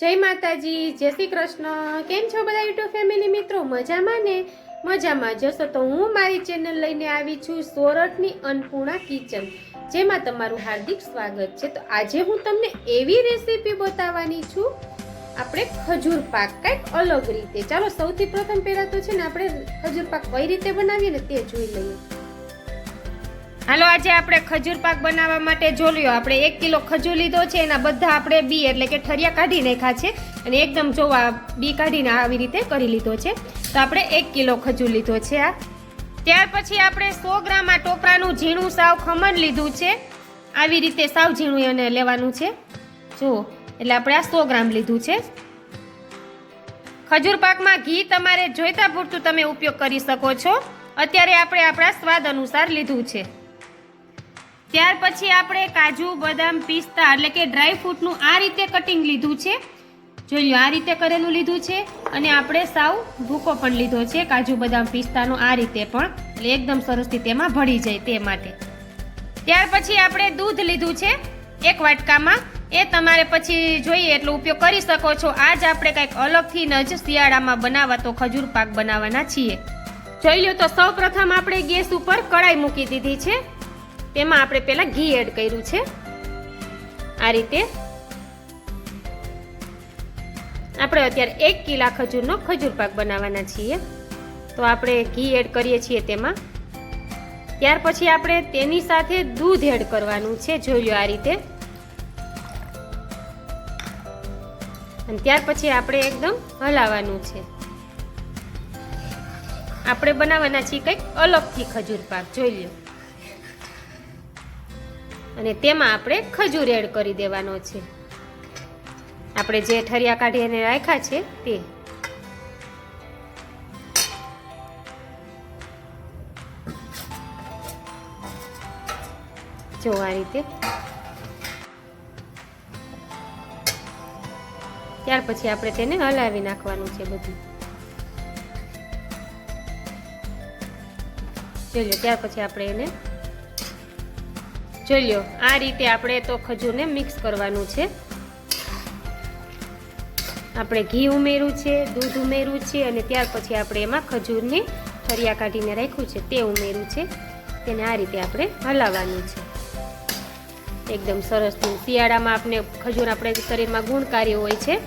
જય માતાજી, જય શ્રી કૃષ્ણ. કેમ છો બધા યુટ્યુબ ફેમિલી મિત્રો? મજામાં ને? મજામાં. જશો તો હું મારી ચેનલ લઈને આવી છું સોરઠની અન્નપૂર્ણા કિચન, જેમાં તમારું હાર્દિક સ્વાગત છે. તો આજે હું તમને એવી રેસીપી બતાવવાની છું. આપણે ખજૂર પાક કંઈક અલગ રીતે. ચાલો સૌથી પ્રથમ પહેલાં તો છે ને આપણે ખજૂર પાક કઈ રીતે બનાવીએ ને તે જોઈ લઈએ. હાલો, આજે આપણે ખજૂર પાક બનાવવા માટે જો લ્યો. આપણે એક કિલો ખજૂર લીધો છે, એના બધા આપણે બી એટલે કે ઠરિયા કાઢી નાખ્યા છે અને એકદમ જોવા બી કાઢીને આવી રીતે કરી લીધો છે. તો આપણે એક કિલો ખજૂર લીધો છે આ. ત્યાર પછી આપણે સો ગ્રામ આ ટોપરાનું ઝીણું સાવ ખમણ લીધું છે. આવી રીતે સાવ ઝીણું એને લેવાનું છે. જુઓ, એટલે આપણે આ સો ગ્રામ લીધું છે. ખજૂર પાકમાં ઘી તમારે જોઈતા પૂરતું તમે ઉપયોગ કરી શકો છો. અત્યારે આપણે આપણા સ્વાદ અનુસાર લીધું છે. ત્યાર પછી આપણે કાજુ, બદામ, પિસ્તા એટલે કે ડ્રાય ફ્રૂટનું આ રીતે કટિંગ લીધું છે. જોઈ લો આ રીતે કરેલું લીધું છે અને આપણે સાવ ભૂકો પણ લીધો છે. કાજુ, બદામ, પિસ્તાનો આ રીતે પણ એટલે એકદમ સરસથી તેમાં ભળી જાય તે માટે. ત્યાર પછી આપણે દૂધ લીધું છે એક વાટકામાં. એ તમારે પછી જોઈએ એટલો ઉપયોગ કરી શકો છો. આજ આપણે કંઈક અલગથી જ શિયાળામાં બનાવવા તો ખજૂર પાક બનાવવાના છીએ. જોઈ લો તો સૌ પ્રથમ આપણે ગેસ ઉપર કડાઈ મૂકી દીધી છે. તેમાં આપણે પહેલાં ઘી એડ કર્યું છે. આ રીતે આપણે અત્યારે એક કિલા ખજૂરનો ખજૂર પાક બનાવવાના છીએ. તો આપણે ઘી એડ કરીએ છીએ તેમાં. ત્યાર પછી આપણે તેની સાથે દૂધ એડ કરવાનું છે, જોઈ લો આ રીતે. અને ત્યાર પછી આપણે એકદમ હલાવવાનું છે. આપણે બનાવવાના છીએ કંઈક અલગથી ખજૂર પાક, જોઈ લો અને તેમાં આપણે ખજૂર એડ કરી દેવાનો છે. આપણે જે ઠરિયા કાઢીને રાખ્યા છે તે. જો આ રીતે. ત્યાર પછી આપણે તેને હલાવી નાખવાનું છે બધું. જોઈ લો ત્યાર પછી આપણે એને જોઈ લો આ રીતે આપણે તો ખજૂરને મિક્સ કરવાનું છે. આપણે ઘી ઉમેર્યું છે, દૂધ ઉમેર્યું છે અને ત્યાર પછી આપણે એમાં ખજૂરને ફરિયા કાઢીને રાખ્યું છે, તે ઉમેર્યું છે. તેને આ રીતે આપણે હલાવવાનું છે. એકદમ સરસ, શિયાળામાં આપણે ખજૂર આપણે શરીરમાં ગુણકારી હોય છે.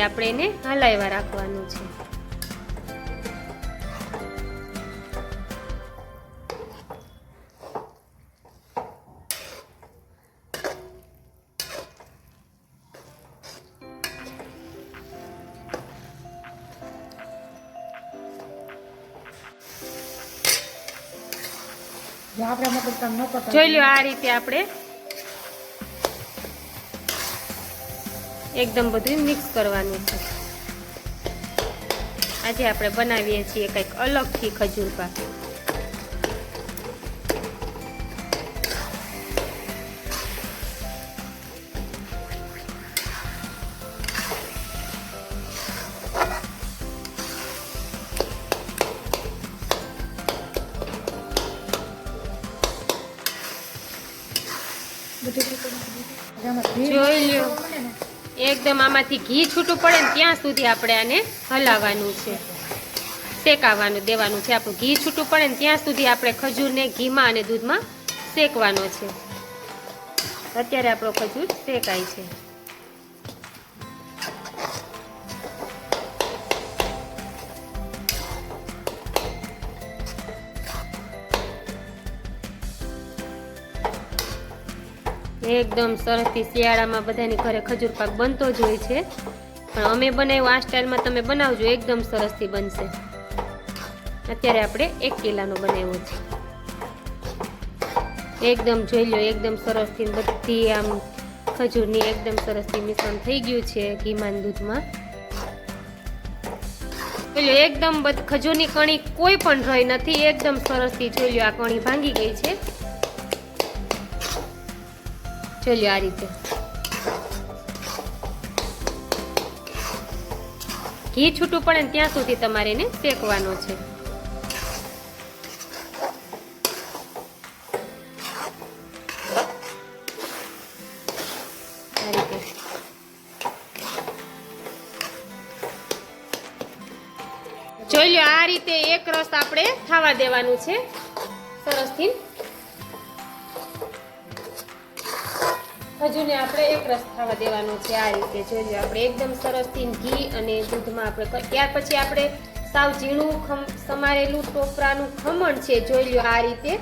રીતે આપણે એને હલાવ્યા રાખવાનું છે. જોઈ લો આ રીતે આપણે એકદમ બધું મિક્સ કરવાનું છે આજે આપણે બનાવીએ છીએ કંઈક અલગથી ખજૂર પાક જોઈ લ્યો. એકદમ આમાંથી ઘી છૂટું પડે ને ત્યાં સુધી આપણે આને હલાવવાનું છે. શેકાવાનું, દેવાનું છે. આપણું ઘી છૂટું પડે ને ત્યાં સુધી આપણે ખજૂરને ઘીમાં અને દૂધમાં શેકવાનો છે. અત્યારે આપણો ખજૂર શેકાય છે. એકદમ સરસથી શિયાળામાં બધાની ઘરે ખજૂર પાક બનતો જ હોય છે. પણ અમે બનાવ્યું, આ સ્ટાઇલમાં તમે બનાવજો, એકદમ સરસથી બનશે. અત્યારે આપણે એક કિલાનો બનાવ્યો છે. એકદમ જોઈ લો, એકદમ સરસથી બધી આમ ખજૂરની એકદમ સરસથી મિશ્રણ થઈ ગયું છે ઘીમાન દૂધમાં. જોઈ લો, એકદમ ખજૂરની કણી કોઈ પણ રહી નથી, એકદમ સરસથી જોઈ લો, આ કણી ભાંગી ગઈ છે. જોઈ આ રીતે. ઘી છૂટું પડે ને ત્યાં સુધી તમારે એને શેકવાનો છે. જોઈ લો આ રીતે એક રસ આપણે ખાવા દેવાનું છે. સરસથી ખજૂરને આપણે એક રસ ખાવા દેવાનો છે આ રીતે લો આપણે એકદમ સરસથી ઘી અને દૂધમાં આપણે ત્યાર પછી આપણે સાવ ઝીણું ખમ, સમારેલું ટોપરાનું ખમણ છે, જોઈ લો આ રીતે.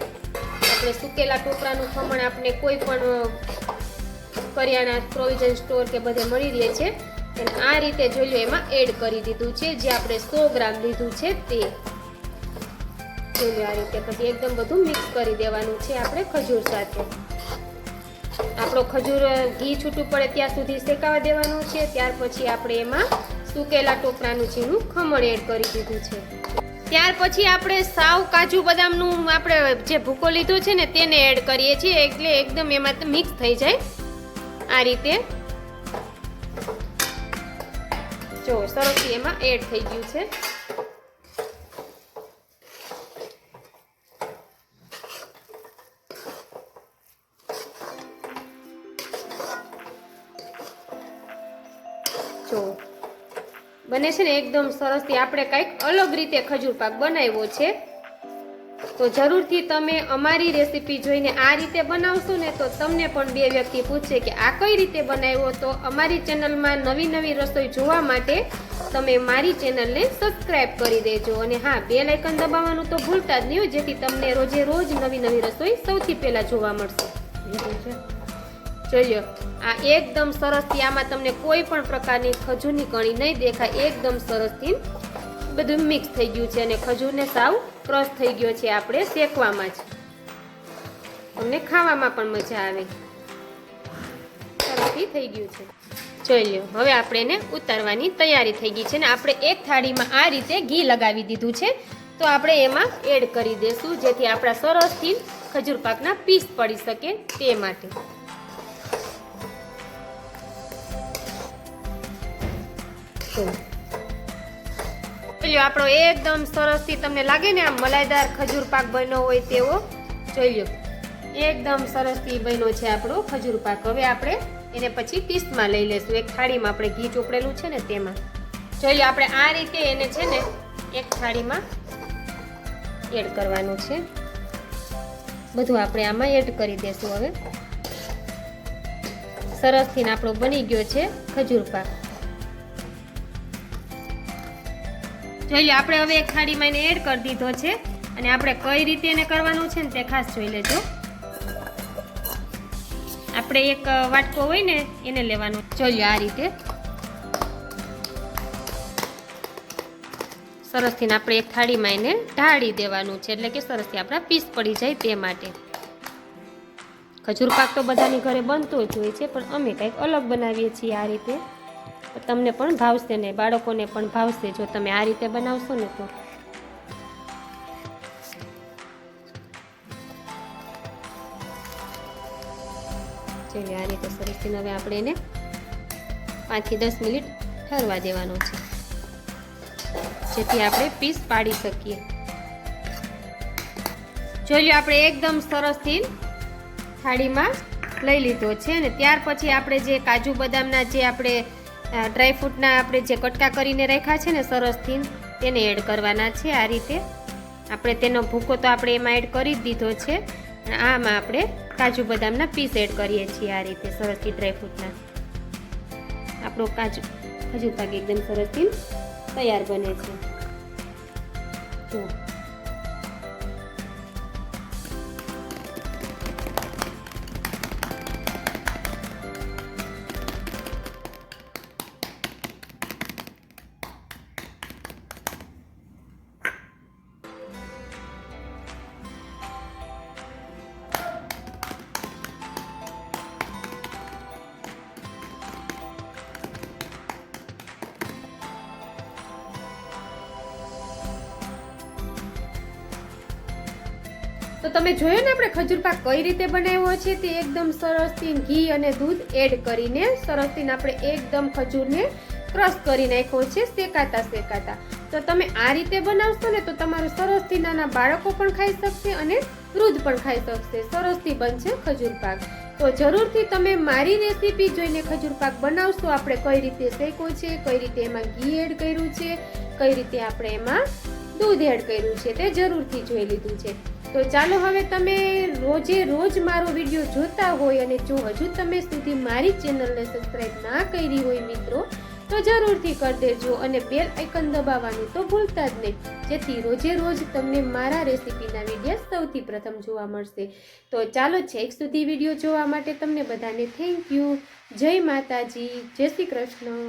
આપણે સુકેલા ટોપરાનું ખમણ આપણે કોઈ પણ કરિયાણા પ્રોવિઝન સ્ટોર કે બધે મળી રહે છે. અને આ રીતે જોઈ લો એમાં એડ કરી દીધું છે, જે આપણે સો ગ્રામ લીધું છે તે. જોઈ લો આ રીતે પછી એકદમ બધું મિક્સ કરી દેવાનું છે આપણે ખજૂર સાથે. આપણો ખજૂર ઘી છૂટું પડે ત્યાં સુધી શેકાવા દેવાનું છે. ત્યાર પછી આપણે એમાં સુકેલા ટોપરાનું ઝીણું ખમણ એડ કરી દીધું છે. ત્યાર પછી આપણે સાવ કાજુ બદામનું આપણે જે ભૂકો લીધો છે ને તેને એડ કરીએ છીએ એટલે એકદમ એમાં મિક્સ થઈ જાય. આ રીતે જો સરસ એમાં એડ થઈ ગયું છે. જો. બને છે ને એકદમ સરસથી આપણે કંઈક અલગ રીતે ખજૂર પાક બનાવ્યો છે. તો જરૂરથી તમે અમારી રેસીપી જોઈને આ રીતે બનાવશો ને તો તમને પણ બે વ્યક્તિ પૂછશે કે આ કઈ રીતે બનાવ્યો? તો અમારી ચેનલમાં નવી નવી રસોઈ જોવા માટે તમે મારી ચેનલને સબસ્ક્રાઈબ કરી દેજો અને હા બે લાઇકન દબાવવાનું તો ભૂલતા જ નહીં હોય જેથી તમને રોજે રોજ નવી નવી રસોઈ સૌથી પહેલાં જોવા મળશે. લીધું છે જોઈ લો આ એકદમ સરસથી આમાં તમને કોઈ પણ પ્રકારની ખજૂરની કણી નહીં દેખાય. એકદમ સરસથી બધું મિક્સ થઈ ગયું છે અને ખજૂરને સાવ ક્રશ થઈ ગયો છે આપણે શેકવામાં જ. તમને ખાવામાં પણ મજા આવે. સરસથી થઈ ગયું છે. જોઈ લો હવે આપણે એને ઉતારવાની તૈયારી થઈ ગઈ છે ને આપણે એક થાળીમાં આ રીતે ઘી લગાવી દીધું છે. તો આપણે એમાં એડ કરી દેશું જેથી આપણા સરસથી ખજૂર પાકના પીસ પડી શકે તે માટે. જોઈ લો, આપણો એકદમ સરસથી તમને લાગે ને આમ મલાઈદાર ખજૂર પાક બન્યો હોય તેવો. જોઈ લો, એકદમ સરસથી બન્યો છે આપણો ખજૂર પાક. હવે આપણે એને પછી પીસમાં લઈ લેશું. એક થાળીમાં આપણે ઘી ચોપડેલું છે ને તેમાં. જોઈ લો, આપણે આ રીતે એને છે ને એક થાળીમાં એડ કરવાનું છે. બધું આપણે આમાં એડ કરી દેશું હવે. સરસથી આપણો બની ગયો છે ખજૂર પાક. જોઈ લો આપણે હવે એક થાળીમાં એને એડ કરી દીધો છે. અને આપણે કઈ રીતે એને કરવાનું છે ને તે ખાસ જોઈ લેજો. આપણે એક વાટકો હોય ને, એને લેવાનું. જોઈ આ રીતે. સરસથી આપણે એક થાળીમાં એને ઢાળી દેવાનું છે. એટલે કે સરસથી આપણા પીસ પડી જાય તે માટે. ખજૂર પાક તો બધાની ઘરે બનતો જ હોય છે, પણ અમે કંઈક અલગ બનાવીએ છીએ આ રીતે. તમને પણ ભાવશે ને બાળકોને પણ ભાવશે જો તમે આ રીતે બનાવશો ને તો. ચલો, આ રીતે સરસથી હવે આપણે એને પાંચથી દસ મિનિટ ઠરવા દેવાનો છે. જેથી આપણે પીસ પાડી શકીએ. જોઈ લો, આપણે એકદમ સરસથી થાળીમાં લઈ લીધો છે અને ત્યાર પછી આપણે જે કાજુ બદામના જે આપણે ડ્રાયફ્રૂટના આપણે જે કટકા કરીને રાખ્યા છે ને સરસથી તેને એડ કરવાના છે આ રીતે. આપણે તેનો ભૂકો તો આપણે એમાં એડ કરી જ દીધો છે. આમાં આપણે કાજુ બદામના પીસ એડ કરીએ છીએ આ રીતે સરસથી ડ્રાયફ્રૂટના આપણો કાજુ કાજુ પાક એકદમ સરસથી તૈયાર બને છે. જો. તો તમે જોયો ને આપણે ખજૂર પાક કઈ રીતે બનાવ્યો છે? તે એકદમ સરસથી ઘી અને દૂધ એડ કરીને સરસથી આપણે એકદમ ખજૂરને ક્રશ કરી નાખ્યો છે, શેકાતા શેકાતા. તો તમે આ રીતે બનાવશો ને તો તમારું સરસથી નાના બાળકો પણ ખાઈ શકશે અને વૃદ્ધ પણ ખાઈ શકશે. સરસથી બનશે ખજૂર પાક તો જરૂરથી તમે મારી રેસીપી જોઈને ખજૂર પાક બનાવશો. આપણે કઈ રીતે શેકો છે, કઈ રીતે એમાં ઘી એડ કર્યું છે, કઈ રીતે આપણે એમાં દૂધ એડ કર્યું છે તે જરૂરથી જોઈ લીધું છે. તો ચાલો હવે તમે રોજે રોજ મારો વીડિયો જોતા હોય અને જો હજુ તમે સુધી મારી ચેનલને સબસ્ક્રાઇબ ના કરી હોય મિત્રો, તો જરૂરથી કરી દેજો અને બેલ આઇકન દબાવવાનું તો ભૂલતા જ નહીં. જેથી રોજે રોજ તમને મારા રેસીપીના વીડિયો સૌથી પ્રથમ જોવા મળશે. તો ચાલો છેક સુધી વીડિયો જોવા માટે તમને બધાને થેન્ક યુ જય માતાજી. જય શ્રી કૃષ્ણ.